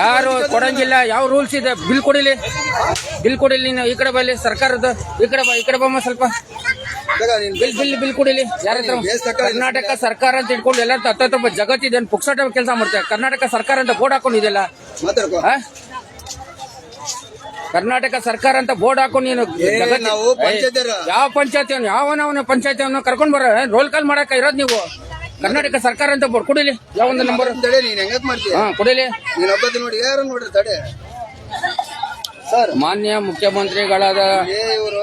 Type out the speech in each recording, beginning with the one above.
ಯಾರು ಕೊಡಂಗಿಲ್ಲ ಯಾವ ರೂಲ್ಸ್ ಇದೆ? ಬಿಲ್ ಕೊಡಿಲಿ. ಬಿಲ್ ಕೊಡಿಲಿ ನೀನು. ಈ ಕಡೆ ಬಲ್ಲಿ ಸರ್ಕಾರದ ಈ ಕಡೆ ಬಾ ಈ ಕಡೆ ಬಮ್ಮ ಸ್ವಲ್ಪ. ಬಿಲ್ ಬಿಲ್ ಬಿಲ್ ಕೊಡಿಲಿ. ಯಾರ ಹತ್ರ? ಕರ್ನಾಟಕ ಸರ್ಕಾರ ಅಂತ ಇಟ್ಕೊಂಡು ಎಲ್ಲ ಹತ್ತೊಬ್ಬ ಜಗತ್ತಿದೆ ಪುಕ್ಸಾಟ ಕೆಲಸ ಮಾಡ್ತಾರೆ ಕರ್ನಾಟಕ ಸರ್ಕಾರ ಅಂತ ಬೋರ್ಡ್ ಹಾಕೊಂಡಿದೆಲ್ಲ ಕರ್ನಾಟಕ ಸರ್ಕಾರ ಅಂತ ಬೋರ್ಡ್ ಹಾಕೊಂಡು ನೀನು ಯಾವ ಪಂಚಾಯತಿ ಯಾವನವನ ಪಂಚಾಯತಿ ಕರ್ಕೊಂಡ್ ಬರ? ರೋಲ್ ಕಾಲ್ ಮಾಡಕ ಇರೋದ್ ನೀವು. ಕರ್ನಾಟಕ ಸರ್ಕಾರ ಅಂತ ಬೋರ್ಡ್ ಕೊಡಿಲಿ. ಯಾವ ಒಂದು ನಂಬರ್ ತಡೆ ನೀನ್ ಹೆಂಗತ್ ಮಾಡ್ತೀಯ? ಹಾ ಕೊಡಿಲಿ. ನೀನ್ ಒಬ್ಬದ ನೋಡಿ ಯಾರು ನೋಡ್ರಿ ತಡೆ. ಸರ್. ಮಾನ್ಯ ಮುಖ್ಯಮಂತ್ರಿಗಳಾದ ಏ ಇವರು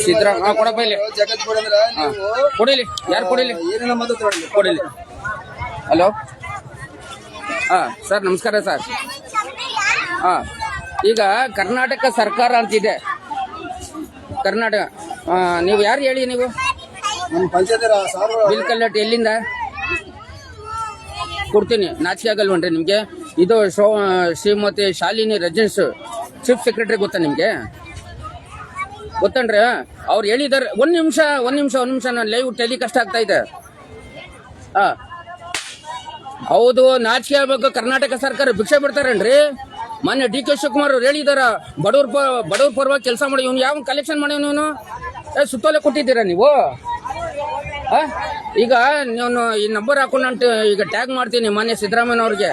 ಸಿದ್ದರಾಮ- ಹಾ, ಕೊಡಪ್ಪ ಇಲ್ಲಿ. ಜಗತ್ ಕೊಡಂದ್ರ ನೀವು ಕೊಡಿಲಿ. ಯಾರು ಕೊಡಿಲಿ? ಏನೇನ ಮಾತಾಡ್ತಾರೆ ಕೊಡಿಲಿ. ಹಲೋ? ಹಾ ಸರ್ ನಮಸ್ಕಾರ ಸರ್. ಹಾ. ಈಗ ಕರ್ನಾಟಕ ಸರ್ಕಾರ ಅಂತಿದೆ ಕರ್ನಾಟಕ ಆ, ನೀವು ಯಾರು ಹೇಳಿ ನೀವು? ನಮ್ಮ ಪಂಚಾಯತ್ ಸಾರ್ ಬಿಲ್ ಕಲ್ಲಟ್ ಎಲ್ಲಿಂದ? ಕೊಡ್ತೀನಿ. ನಾಚಿಕೆ ಆಗಲ್ವನ್ರಿ ನಿಮಗೆ? ಇದು show Shrimati Shalini Rajneesh chief secretary ಗೊತ್ತಾ ನಿಮಗೆ? ಗೊತ್ತನ್ರಿ ಅವ್ರು ಹೇಳಿದಾರೆ ಒಂದು ನಿಮಿಷ ಒಂದು ನಿಮಿಷ ಒಂದು ನಿಮಿಷ ನಾನು ಲೈವ್ ಟೆಲಿಕಾಸ್ಟ್ ಆಗ್ತಾ ಇದೆ. ಹೌದು, ನಾಚಿಕೆ ಆಗ್ಬೇಕು, ಕರ್ನಾಟಕ ಸರ್ಕಾರ ಭಿಕ್ಷೆ ಬಿಡ್ತಾರೇನ್ರಿ? ಮೊನ್ನೆ ಡಿ ಕೆ ಶಿವಕುಮಾರ್ ಅವ್ರು ಹೇಳಿದಾರ, ಬಡವ್ರ ಬಡವ್ರ ಪರವಾಗಿ ಕೆಲಸ ಮಾಡಿ, ಇವ್ನು ಯಾವ ಕಲೆಕ್ಷನ್ ಮಾಡಿ ಇವನು ಸುತ್ತೋಲೆ ಕೊಟ್ಟಿದ್ದೀರಾ ನೀವು? ಈಗ ನಾನು ಈ ನಂಬರ್ ಹಾಕೊಂಡು ಈಗ ಟ್ಯಾಗ್ ಮಾಡ್ತೀನಿ ಮಾನ್ಯ ಸಿದ್ದರಾಮಯ್ಯ ಅವ್ರಿಗೆ.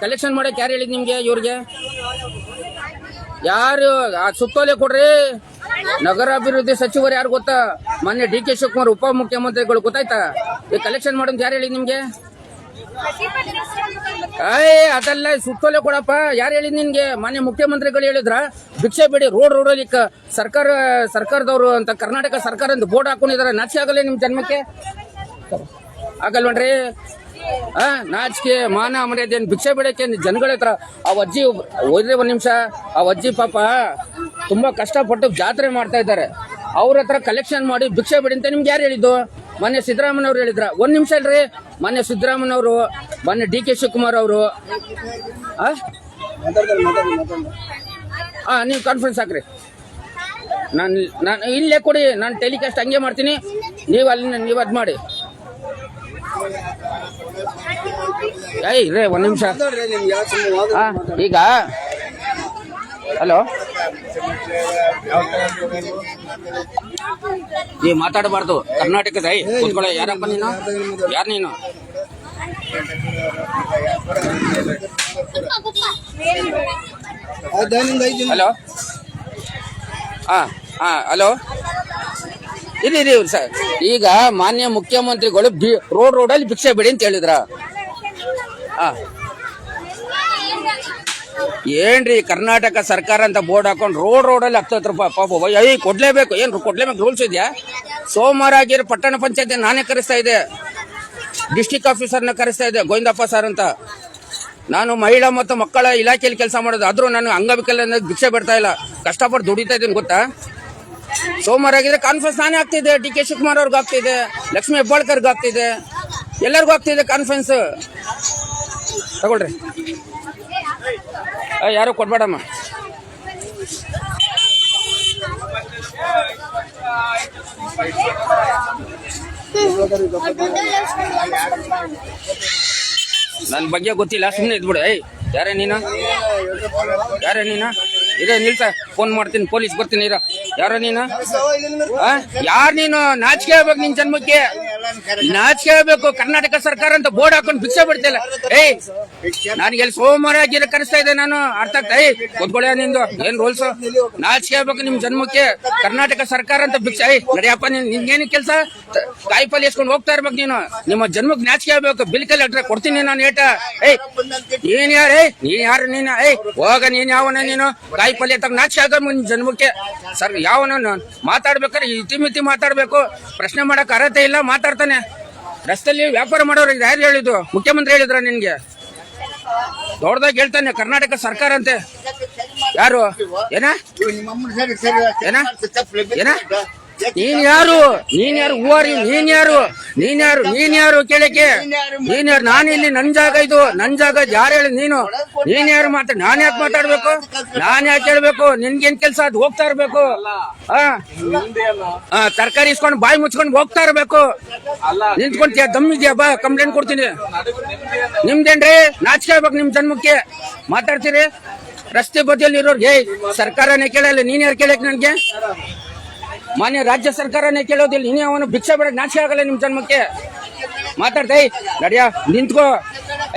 ಕಲೆಕ್ಷನ್ ಮಾಡೋಕೆ ಯಾರು ಹೇಳಿದ್ ನಿಮಗೆ ಇವ್ರಿಗೆ? ಯಾರು? ಆ ಸುತ್ತೋಲೆ ಕೊಡ್ರಿ. ನಗರಾಭಿವೃದ್ಧಿ ಸಚಿವರು ಯಾರು ಗೊತ್ತಾ? ಮೊನ್ನೆ ಡಿ ಕೆ ಶಿವಕುಮಾರ್ ಉಪಮುಖ್ಯಮಂತ್ರಿಗಳು ಗೊತ್ತಾಯ್ತಾ? ಈ ಕಲೆಕ್ಷನ್ ಮಾಡೋದು ಯಾರು ಹೇಳಿದ್ ನಿಮ್ಗೆ? ಏಯ್ ಅದೆಲ್ಲ ಸುತ್ತೋಲೆ ಕೊಡಪ್ಪ. ಯಾರು ಹೇಳಿದ್ ನಿನ್ಗೆ? ಮಾನ್ಯ ಮುಖ್ಯಮಂತ್ರಿಗಳು ಹೇಳಿದ್ರ, ಭಿಕ್ಷೆ ಬಿಡಿ, ರೋಡ್ ರೋಡಲ್ಲಿ ಸರ್ಕಾರ, ಸರ್ಕಾರದವರು ಅಂತ, ಕರ್ನಾಟಕ ಸರ್ಕಾರ ಅಂತ ಬೋರ್ಡ್ ಹಾಕೊಂಡಿದಾರೆ. ನಾಚಿಕೆ ಆಗಲ್ಲ ನಿಮ್ ಜನ್ಮಕ್ಕೆ? ಆಗಲ್ವನ್ರಿ? ಹಾ ನಾಚಿಕೆ, ಮಾನ ಮರ್ಯಾದೆ ಭಿಕ್ಷೆ ಬಿಡಕ್ಕೆ ಜನಗಳ ಹತ್ರ? ಆ ಅಜ್ಜಿ ಹೋದ್ರೆ ಒಂದ್ ನಿಮಿಷ. ಆ ಅಜ್ಜಿ ಪಾಪ ತುಂಬಾ ಕಷ್ಟಪಟ್ಟು ಜಾತ್ರೆ ಮಾಡ್ತಾ ಇದ್ದಾರೆ. ಅವ್ರ ಹತ್ರ ಕಲೆಕ್ಷನ್ ಮಾಡಿ ಭಿಕ್ಷೆ ಬಿಡಿ ಅಂತ ನಿಮ್ಗೆ ಯಾರು ಹೇಳಿದ್ದು? ಮೊನ್ನೆ ಸಿದ್ದರಾಮಯ್ಯ ಅವ್ರು ಹೇಳಿದ್ರ ಒಂದ್ ನಿಮಿಷ ಅಲ್ರಿ ಮೊನ್ನೆ ಸಿದ್ದರಾಮಯ್ಯ ಅವರು ಮೊನ್ನೆ ಡಿ ಕೆ ಶಿವಕುಮಾರ್ ಅವರು. ಆ, ನೀವು ಕಾನ್ಫರೆನ್ಸ್ ಹಾಕ್ರಿ. ನಾನು ನಾನು ಇಲ್ಲೇ ಕೊಡಿ ನಾನು ಟೆಲಿಕಾಸ್ಟ್ ಹಂಗೆ ಮಾಡ್ತೀನಿ. ನೀವು ಅಲ್ಲಿ ನೀವು ಅದು ಮಾಡಿ. ಏಯ್ ರೇ ಒಂದು ನಿಮಿಷ. ಈಗ ಹಲೋ? ನೀ ಮಾತಾಡಬಾರ್ದು. ಕರ್ನಾಟಕದ ಐ ಕೂತ್ಕೊಳ್ಳೋ, ಯಾರಪ್ಪ ನೀನು? ಯಾರು ನೀನು? ಹಲೋ? ಹಾ ಹಾ, ಹಲೋ? ಇಲ್ಲಿ ಇವ್ರು ಸರ್. ಈಗ ಮಾನ್ಯ ಮುಖ್ಯಮಂತ್ರಿಗಳು ಬಿ, ರೋಡ್ ರೋಡಲ್ಲಿ ಭಿಕ್ಷೆ ಬಿಡಿ ಅಂತ ಹೇಳಿದ್ರ. ಹಾ. ಏನ್ರಿ ಕರ್ನಾಟಕ ಸರ್ಕಾರ ಅಂತ ಬೋರ್ಡ್ ಹಾಕೊಂಡು ರೋಡ್ ರೋಡಲ್ಲಿ ಹತ್ತತ್ತು ರೂಪಾಯಿ? ಪಾಪ, ಅಯ್ಯ ಕೊಡ್ಲೇಬೇಕು. ಏನು ಕೊಡ್ಲೇಬೇಕು? ರೂಲ್ಸ್ ಇದೆಯಾ? ಸೋಮವಾರ ಪಟ್ಟಣ ಪಂಚಾಯತ್ ನಾನೇ ಕರೆಸ್ತಾ ಇದ್ದೆ ಡಿಸ್ಟಿಕ್ ಆಫೀಸರ್ನ ಕರೆಸ್ತಾ ಇದ್ದೆ ಗೋವಿಂದಪ್ಪ ಸರ್ ಅಂತ. ನಾನು ಮಹಿಳಾ ಮತ್ತು ಮಕ್ಕಳ ಇಲಾಖೆಯಲ್ಲಿ ಕೆಲಸ ಮಾಡೋದು. ಆದ್ರೂ ನಾನು ಅಂಗವಿಕಲ ಭಿಕ್ಷೆ ಬಿಡ್ತಾ ಇಲ್ಲ. ಕಷ್ಟಪಟ್ಟು ದುಡಿತಾ ಇದ್ದೀನಿ, ಗೊತ್ತಾ? ಸೋಮವಾರ ಆಗಿದ್ರೆ ಕಾನ್ಫರೆನ್ಸ್ ನಾನೇ ಆಗ್ತಿದೆ ಡಿ ಕೆ ಶಿವಕುಮಾರ್ ಅವ್ರಿಗೆ ಆಗ್ತಿದೆ ಲಕ್ಷ್ಮೀ ಹೆಬ್ಬಾಳ್ಕರ್ಗೆ ಆಗ್ತಿದೆ ಎಲ್ಲರಿಗೂ ಆಗ್ತಿದೆ ಕಾನ್ಫರೆನ್ಸ್ ತಗೊಳ್ರಿ. ಯಾರು ಕೊಡ್ಬೇಡಮ್ಮ. ನನ್ನ ಬಗ್ಗೆ ಗೊತ್ತಿಲ್ಲ ಸುಮ್ಮನೆ ಇದ್ಬಿಡು. ಏಯ್, ಯಾರೇ ನೀನು? ಯಾರೇ ನೀನು? ಇರೇ, ನಿಲ್ಸ. ಫೋನ್ ಮಾಡ್ತೀನಿ, ಪೊಲೀಸ್ ಬರ್ತೀನಿ, ಇರ. ಯಾರ ನೀನು? ಯಾರ ಯಾರ್ ನೀನು? ನಾಚಿಕೆ ಆಗ್ಬೇಕು ನಿನ್ ಜನ್ಮಕ್ಕೆ. ನಾಚಿಕೆ ಆಗ್ಬೇಕು ಕರ್ನಾಟಕ ಸರ್ಕಾರ ಅಂತ ಬೋರ್ಡ್ ಹಾಕೊಂಡು ಭಿಕ್ಷೆ ಬಿಡ್ತಿಲ್ಲ ಏಯ್ ನನಗೆ ಎಲ್ಲಿ ಸೋಮವಾರ ಆಗಿರೋ ಕರೆಸ್ತಾ ಇದೆ ನಾನು? ಅರ್ಥ ಆಗ್ತಾ ಏಯ್ ಕೂತ್ಕೊಳ್ಳಿ ನಿಂದು? ಏನ್ ರೂಲ್ಸ್ ನಾಚಿಕೆ ಆಗ್ಬೇಕು ನಿಮ್ ಜನ್ಮಕ್ಕೆ ಕರ್ನಾಟಕ ಸರ್ಕಾರ ಅಂತ ಭಿಕ್ಷೆ ಏಯ್ ನಡಿಯಪ್ಪ ನೀನ್ ನಿನ್ಗೇನು ಕೆಲಸ? ಕಾಯಿ ಪಲ್ಯ ಎಸ್ಕೊಂಡು ಹೋಗ್ತಾ ಇರ್ಬೇಕು ನೀನು. ನಿಮ್ಮ ಜನ್ಮಕ್ಕೆ ನಾಚಿಕೆ ಆಗ್ಬೇಕು ಬಿಲ್ ಅಡ್ರೆ ಕೊಡ್ತೀನಿ ನಾನು ಏಟ. ಏಯ್ ನೀನ್ ಯಾರು? ಏಯ್ ನೀನ್ ಯಾರು ನೀನು? ಏಯ್ ಹೋಗ ನೀನ್ ಯಾವನ ನೀನು? ಕಾಯಿ ಪಲ್ಯ ತಗ ನಾಚಿಕೆ ಆಗ ನಿನ್ ಜನ್ಮಕ್ಕೆ. ಸರ್ ಯಾವನ ಮಾತಾಡ್ಬೇಕಾದ್ರೆ ಇತಿಮಿತಿ ಮಾತಾಡ್ಬೇಕು. ಪ್ರಶ್ನೆ ಮಾಡಕ್ ಅರ್ಹತೆ ಇಲ್ಲ ಮಾತಾಡ್ತಾನೆ ರಸ್ತೆಯಲ್ಲಿ ವ್ಯಾಪಾರ ಮಾಡೋರು ಯಾರು ಹೇಳಿದ್ದು ಮುಖ್ಯಮಂತ್ರಿ ಹೇಳಿದ್ರ ನಿನ್ಗೆ? ದೊಡ್ಡದಾಗಿ ಹೇಳ್ತಾನೆ ಕರ್ನಾಟಕ ಸರ್ಕಾರ ಅಂತೆ. ಯಾರು? ಏನ? ಏನ? ಏನ? ನೀನ್ ಯಾರು? ನೀನ್ ಯಾರು? ಹೂವಾರಿ ನೀನ್ ಯಾರು? ನೀನ್ ಯಾರು? ನೀನ್ ಯಾರು ಕೇಳಕ್ಕೆ? ನೀನ್ ಯಾರು? ನಾನು ಇಲ್ಲಿ ನನ್ ಜಾಗ ಇದು. ನನ್ ಜಾಗ ಯಾರು ಹೇಳಿ ನೀನು? ನೀನ್ ಯಾರು ಮಾತ್ರ? ನಾನ್ ಯಾಕೆ ಮಾತಾಡ್ಬೇಕು? ನಾನ್ ಯಾಕೆ ಹೇಳ್ಬೇಕು? ನಿನ್ಗೇನ್ ಕೆಲ್ಸ ಅದು ಹೋಗ್ತಾ ಇರ್ಬೇಕು. ತರಕಾರಿ ಇಸ್ಕೊಂಡು ಬಾಯಿ ಮುಚ್ಕೊಂಡು ಹೋಗ್ತಾ ಇರ್ಬೇಕು. ನಿಂತ್ಕೊಂತೀಯ? ದಮ್ಮಿದ್ಯಾ? ಬಾ ಕಂಪ್ಲೇಂಟ್ ಕೊಡ್ತೀನಿ. ನಿಮ್ದೇನ್ರಿ? ನಾಚಿಕೆ ಆಗ್ಬೇಕು ನಿಮ್ ಜನ್ಮಕ್ಕೆ. ಮಾತಾಡ್ತೀರಿ? ರಸ್ತೆ ಬದಿಯಲ್ಲಿ ಇರೋರ್ಗೆ ಸರ್ಕಾರನೇ ಕೇಳಲ್ಲ, ನೀನ್ ಯಾರು ಕೇಳಕ್ ನನ್ಗೆ? ಮಾನ್ಯ ರಾಜ್ಯ ಸರ್ಕಾರನೇ ಕೇಳೋದಿಲ್ಲ. ನೀನೇ ಅವನು ಭಿಕ್ಷೆ ಬೇಡಕ್ ನಾಚಿಕೆ ಆಗಲ್ಲ ನಿಮ್ ಜನ್ಮಕ್ಕೆ. ಮಾತಾಡ್ತೈ ನಡಿಯ, ನಿಂತ್ಕೋ.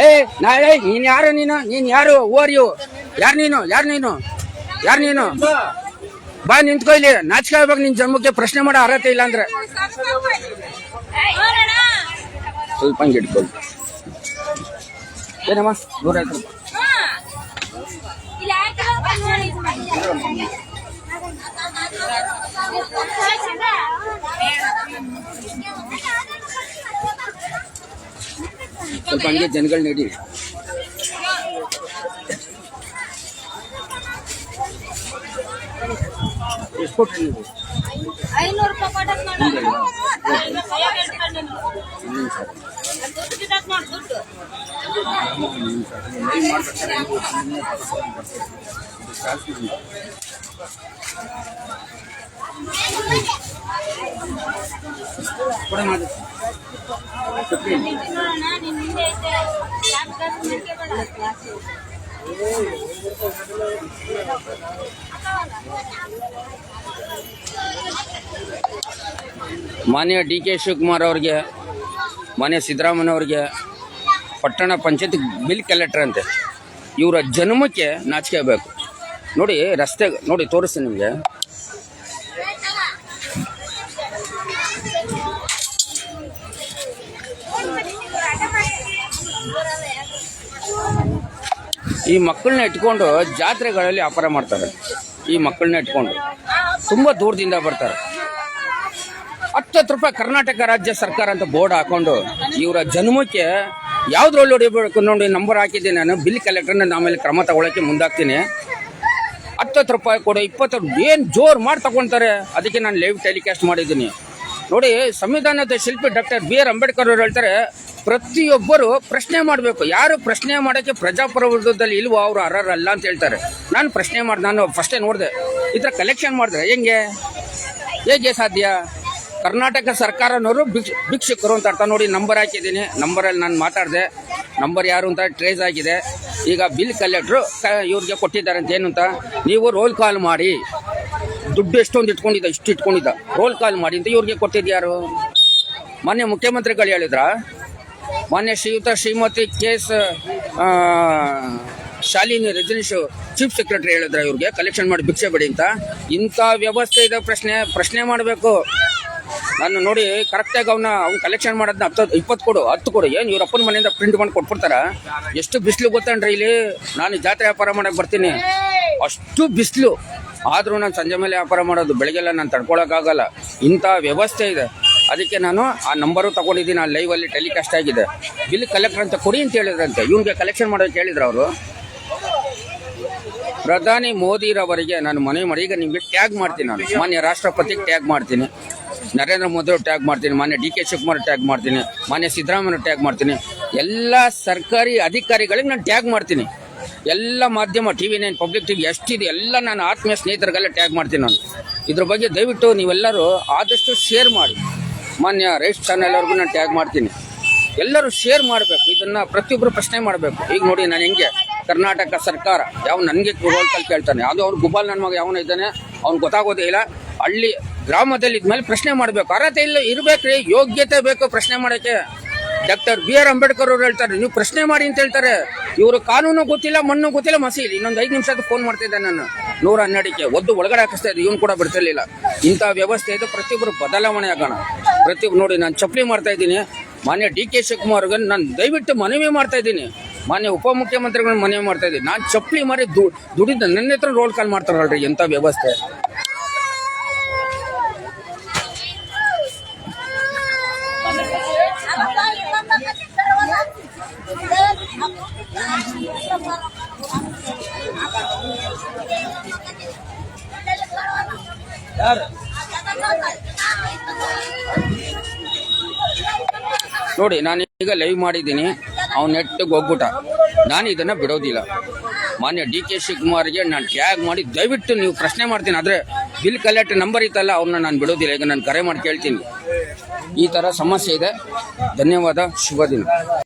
ಏ, ನಾಳೆ ನೀನ್ ಯಾರು ನೀನು? ನೀನ್ ಯಾರು? ಓರ್ ಯಾರು ನೀನು? ಯಾರು ನೀನು? ಯಾರು ನೀನು? ಬಾ, ನಿಂತ್ಕೋ ಇಲ್ಲಿ. ನಾಚಿಕೆ ಆಗ್ಬೇಕು ನಿನ್ ಜನ್ಮಕ್ಕೆ. ಪ್ರಶ್ನೆ ಮಾಡೋ ಅರ್ಹತೆ ಇಲ್ಲ ಅಂದ್ರೆ. ಸ್ವಲ್ಪ ಹಂಗೆ ಇಟ್ಕೊಳ್ಳಿ ಏನಮ್ಮ? ನೂರ ಐವತ್ತು ರೂಪಾಯಿ ಸ್ವಲ್ಪ ಹಂಗೆ ಜನಗಳು ನಡಿ ಎಷ್ಟು ಕೊಟ್ರಿ ನೀವು ಐನೂರು ರೂಪಾಯಿ ಕೊಡಕ್ ನೋಡು ಕೈಯಾಗ ಇಟ್ಕೊಂಡು ದುಡ್ಡು ಗಿಡಕ್ ನೋಡು ಮಾನ್ಯ ಡಿ ಕೆ ಶಿವಕುಮಾರ್ ಅವ್ರಿಗೆ, ಮಾನ್ಯ ಸಿದ್ದರಾಮಯ್ಯ ಅವ್ರಿಗೆ, ಪಟ್ಟಣ ಪಂಚಾಯತ್ ಬಿಲ್ ಕಲೆಕ್ಟರ್ ಅಂತೆ. ಇವರ ಜನ್ಮಕ್ಕೆ ನಾಚಿಕೆ ಬೇಕು ನೋಡಿ ರಸ್ತೆ, ನೋಡಿ ತೋರಿಸ್ತೀನಿ ನಿಮಗೆ. ಈ ಮಕ್ಕಳನ್ನ ಇಟ್ಕೊಂಡು ಜಾತ್ರೆಗಳಲ್ಲಿ ವ್ಯಾಪಾರ ಮಾಡ್ತಾರೆ. ಈ ಮಕ್ಕಳನ್ನ ಇಟ್ಕೊಂಡು ತುಂಬ ದೂರದಿಂದ ಬರ್ತಾರೆ. ಹತ್ತತ್ತು ರೂಪಾಯಿ ಕರ್ನಾಟಕ ರಾಜ್ಯ ಸರ್ಕಾರ ಅಂತ ಬೋರ್ಡ್ ಹಾಕೊಂಡು ಇವರ ಜನ್ಮಕ್ಕೆ ಯಾವ್ದ್ರಲ್ಲಿ ಹೊಡಿಬೇಕು ನೋಡಿ, ನಂಬರ್ ಹಾಕಿದ್ದೀನಿ ನಾನು, ಬಿಲ್ ಕಲೆಕ್ಟರ್ನ ಆಮೇಲೆ ಕ್ರಮ ತಗೊಳಕ್ಕೆ ಮುಂದಾಗ್ತೀನಿ. ಹತ್ತತ್ತು ರೂಪಾಯಿ ಕೊಡು, ಇಪ್ಪತ್ತು ಏನು ಜೋರು ಮಾಡಿ ತಗೊಳ್ತಾರೆ ಅದಕ್ಕೆ ನಾನು ಲೈವ್ ಟೆಲಿಕಾಸ್ಟ್ ಮಾಡಿದ್ದೀನಿ. ನೋಡಿ, ಸಂವಿಧಾನದ ಶಿಲ್ಪಿ ಡಾಕ್ಟರ್ ಬಿ ಆರ್ ಅಂಬೇಡ್ಕರ್ ಅವರು ಹೇಳ್ತಾರೆ, ಪ್ರತಿಯೊಬ್ಬರು ಪ್ರಶ್ನೆ ಮಾಡಬೇಕು. ಯಾರು ಪ್ರಶ್ನೆ ಮಾಡೋಕ್ಕೆ ಪ್ರಜಾಪ್ರಭುತ್ವದಲ್ಲಿ ಇಲ್ವೋ ಅವರು ಅರ್ಹರಲ್ಲ ಅಂತ ಹೇಳ್ತಾರೆ. ನಾನು ಪ್ರಶ್ನೆ ಮಾಡಿ, ನಾನು ಫಸ್ಟೇ ನೋಡಿದೆ, ಈ ಥರ ಕಲೆಕ್ಷನ್ ಮಾಡಿದ್ರೆ ಹೆಂಗೆ? ಹೇಗೆ ಸಾಧ್ಯ? ಕರ್ನಾಟಕ ಸರ್ಕಾರನವರು ಭಿಕ್ಷ, ಭಿಕ್ಷುಕರು ಅಂತ ಅರ್ಥ ನೋಡಿ ನಂಬರ್ ಹಾಕಿದ್ದೀನಿ. ನಂಬರಲ್ಲಿ ನಾನು ಮಾತಾಡಿದೆ. ನಂಬರ್ ಯಾರು ಅಂತ ಟ್ರೇಸ್ ಆಗಿದೆ ಈಗ ಬಿಲ್ ಕಲೆಕ್ಟ್ರು ಕ, ಇವ್ರಿಗೆ ಕೊಟ್ಟಿದ್ದಾರೆ ಅಂತ ಏನು ಅಂತ? ನೀವು ರೋಲ್ ಕಾಲ್ ಮಾಡಿ. ದುಡ್ಡು ಎಷ್ಟೊಂದು ಇಟ್ಕೊಂಡಿದ್ದ, ಇಷ್ಟು ಇಟ್ಕೊಂಡಿದ್ದ. ರೋಲ್ ಕಾಲ್ ಮಾಡಿ ಅಂತ ಇವ್ರಿಗೆ ಕೊಟ್ಟಿದ್ದು ಯಾರು ಮಾನ್ಯ ಮುಖ್ಯಮಂತ್ರಿಗಳು ಹೇಳಿದ್ರ? ಮಾನ್ಯ Shriyuta, Shrimati K S Shalini Rajneesh chief secretary ಹೇಳಿದ್ರ ಇವ್ರಿಗೆ? ಕಲೆಕ್ಷನ್ ಮಾಡಿ ಭಿಕ್ಷೆ ಬಿಡಿ ಅಂತ. ಇಂಥ ವ್ಯವಸ್ಥೆ ಇದೆ ಪ್ರಶ್ನೆ ಪ್ರಶ್ನೆ ಮಾಡಬೇಕು. ನಾನು ನೋಡಿ ಕರೆಕ್ಟಾಗಿ ಅವನ್ನ ಅವ್ನು ಕಲೆಕ್ಷನ್ ಮಾಡೋದನ್ನ ಹತ್ತು, ಇಪ್ಪತ್ತು ಕೊಡು, ಹತ್ತು ಕೊಡು. ಏನು ಇವ್ರ ಅಪ್ಪನ ಮನೆಯಿಂದ ಪ್ರಿಂಟ್ ಮಾಡಿ ಕೊಟ್ಬಿಡ್ತಾರ? ಎಷ್ಟು ಬಿಸಿಲು ಗೊತ್ತೇನ್ರಿ ಇಲ್ಲಿ? ನಾನು ಜಾತ್ರೆ ವ್ಯಾಪಾರ ಮಾಡಕ್ಕೆ ಬರ್ತೀನಿ. ಅಷ್ಟು ಬಿಸಿಲು. ಆದರೂ ನಾನು ಸಂಜೆ ಮೇಲೆ ವ್ಯಾಪಾರ ಮಾಡೋದು ಬೆಳಗ್ಗೆಲ್ಲ ನಾನು ತಡ್ಕೊಳಕ್ಕಾಗಲ್ಲ. ಇಂಥ ವ್ಯವಸ್ಥೆ ಇದೆ. ಅದಕ್ಕೆ ನಾನು ಆ ನಂಬರು ತಗೊಂಡಿದ್ದೀನಿ, ಆ ಲೈವಲ್ಲಿ ಟೆಲಿಕಾಸ್ಟ್ ಆಗಿದೆ. ಬಿಲ್ ಕಲೆಕ್ಟರ್ ಅಂತ ಕೊಡಿ ಅಂತ ಹೇಳಿದ್ರಂತೆ. ಇವನಿಗೆ ಕಲೆಕ್ಷನ್ ಮಾಡೋಕ್ಕೆ ಹೇಳಿದ್ರು ಅವರು. ಪ್ರಧಾನಿ ಮೋದಿರವರಿಗೆ ನಾನು ಮನವಿ ಮಾಡಿ, ಈಗ ನಿಮಗೆ ಟ್ಯಾಗ್ ಮಾಡ್ತೀನಿ ನಾನು. ಮಾನ್ಯ ರಾಷ್ಟ್ರಪತಿಗೆ ಟ್ಯಾಗ್ ಮಾಡ್ತೀನಿ. ನರೇಂದ್ರ ಮೋದಿ ಟ್ಯಾಗ್ ಮಾಡ್ತೀನಿ. ಮಾನ್ಯ ಡಿ ಕೆ ಶಿವಕುಮಾರ್ ಟ್ಯಾಗ್ ಮಾಡ್ತೀನಿ. ಮಾನ್ಯ ಸಿದ್ದರಾಮಯ್ಯ ಟ್ಯಾಗ್ ಮಾಡ್ತೀನಿ. ಎಲ್ಲ ಸರ್ಕಾರಿ ಅಧಿಕಾರಿಗಳಿಗೆ ನಾನು ಟ್ಯಾಗ್ ಮಾಡ್ತೀನಿ. ಎಲ್ಲ ಮಾಧ್ಯಮ T V nine public TV ಎಷ್ಟಿದೆ, ಎಲ್ಲ ನಾನು ಆತ್ಮೀಯ ಸ್ನೇಹಿತರಿಗೆಲ್ಲ ಟ್ಯಾಗ್ ಮಾಡ್ತೀನಿ ನಾನು. ಇದ್ರ ಬಗ್ಗೆ ದಯವಿಟ್ಟು ನೀವೆಲ್ಲರೂ ಆದಷ್ಟು ಶೇರ್ ಮಾಡಿ. ಮಾನ್ಯ ರೈಸ್ ಚಾನೆಲ್ ಅವ್ರಿಗೂ ನಾನು ಟ್ಯಾಗ್ ಮಾಡ್ತೀನಿ. ಎಲ್ಲರೂ ಶೇರ್ ಮಾಡಬೇಕು, ಇದನ್ನು ಪ್ರತಿಯೊಬ್ಬರು ಪ್ರಶ್ನೆ ಮಾಡಬೇಕು. ಈಗ ನೋಡಿ ನಾನು ಹೆಂಗೆ, ಕರ್ನಾಟಕ ಸರ್ಕಾರ ಯಾವ ನನಗೆ ರೋಲ್ಕಲ್ಲಿ ಕೇಳ್ತಾನೆ. ಯಾವುದೋ ಅವ್ನು ಗುಬಾಲ್ ನನ್ನ ಮಗ ಯಾವನ ಇದ್ದಾನೆ ಅವ್ನು ಗೊತ್ತಾಗೋದೇ ಇಲ್ಲ. ಹಳ್ಳಿ ಗ್ರಾಮದಲ್ಲಿ ಇದ್ಮೇಲೆ ಪ್ರಶ್ನೆ ಮಾಡಬೇಕು. ಅರ್ಹತೆ ಇಲ್ಲ, ಇರಬೇಕ್ರಿ, ಯೋಗ್ಯತೆ ಬೇಕು ಪ್ರಶ್ನೆ ಮಾಡೋಕ್ಕೆ. ಡಾಕ್ಟರ್ ಬಿ ಆರ್ ಅಂಬೇಡ್ಕರ್ ಅವ್ರು ಹೇಳ್ತಾರೆ, ನೀವು ಪ್ರಶ್ನೆ ಮಾಡಿ ಅಂತ ಹೇಳ್ತಾರೆ. ಇವರು ಕಾನೂನು ಗೊತ್ತಿಲ್ಲ, ಮಣ್ಣು ಗೊತ್ತಿಲ್ಲ ಮಸೀಲಿ ಇನ್ನೊಂದು ಐದು ನಿಮಿಷದ ಫೋನ್ ಮಾಡ್ತಿದ್ದೆ ನಾನು. ನೂರ ಹನ್ನೆರಡಕ್ಕೆ ಒದ್ದು ಒಳಗಡೆ ಹಾಕಿಸ್ತಾ ಇದ್ದೆ, ಇವನು ಕೂಡ ಬಿಡ್ತಿರ್ಲಿಲ್ಲ. ಇಂಥ ವ್ಯವಸ್ಥೆ ಇದು ಪ್ರತಿಯೊಬ್ಬರು ಬದಲಾವಣೆ ಆಗೋಣ. ಪ್ರತಿಯೊಬ್ಬರು ನೋಡಿ, ನಾನು ಚಪ್ಪಲಿ ಮಾಡ್ತಾ ಇದ್ದೀನಿ. ಮಾನ್ಯ ಡಿ ಕೆ ಶಿವಕುಮಾರ್ಗೆ ನಾನು ದಯವಿಟ್ಟು ಮನವಿ ಮಾಡ್ತಾ ಇದ್ದೀನಿ. ಮಾನ್ಯ ಉಪಮುಖ್ಯಮಂತ್ರಿಗಳನ್ನ ಮನವಿ ಮಾಡ್ತಾ ಇದ್ದೀನಿ. ನಾನು ಚಪ್ಪಲಿ ದು ದುಡಿದ ನನ್ನ ಹತ್ರ ರೋಲ್ ಕಾಲ್ ಮಾಡ್ತಾರಲ್ರಿ ಎಂಥ ವ್ಯವಸ್ಥೆ. ನೋಡಿ, ನಾನು ಈಗ ಲೈವ್ ಮಾಡಿದ್ದೀನಿ. ಅವ್ನು ನೆಟ್ಟಿಗೆ ಹೋಗ್ಬಿಟ್ಟ. ನಾನು ಇದನ್ನ ಬಿಡೋದಿಲ್ಲ. ಮಾನ್ಯ ಡಿ ಕೆ ಶಿವಕುಮಾರ್ಗೆ ನಾನು ಟ್ಯಾಗ್ ಮಾಡಿ ದಯವಿಟ್ಟು ನೀವು ಪ್ರಶ್ನೆ ಮಾಡ್ತೀನಿ. ಆದರೆ ಬಿಲ್ ಕಲೆಕ್ಟ್ ನಂಬರ್ ಇತ್ತಲ್ಲ ಅವ್ರನ್ನ ನಾನು ಬಿಡೋದಿಲ್ಲ. ಈಗ ನಾನು ಕರೆ ಮಾಡಿ ಕೇಳ್ತೀನಿ. ಈ ಥರ ಸಮಸ್ಯೆ ಇದೆ. ಧನ್ಯವಾದ. ಶುಭ ದಿನ.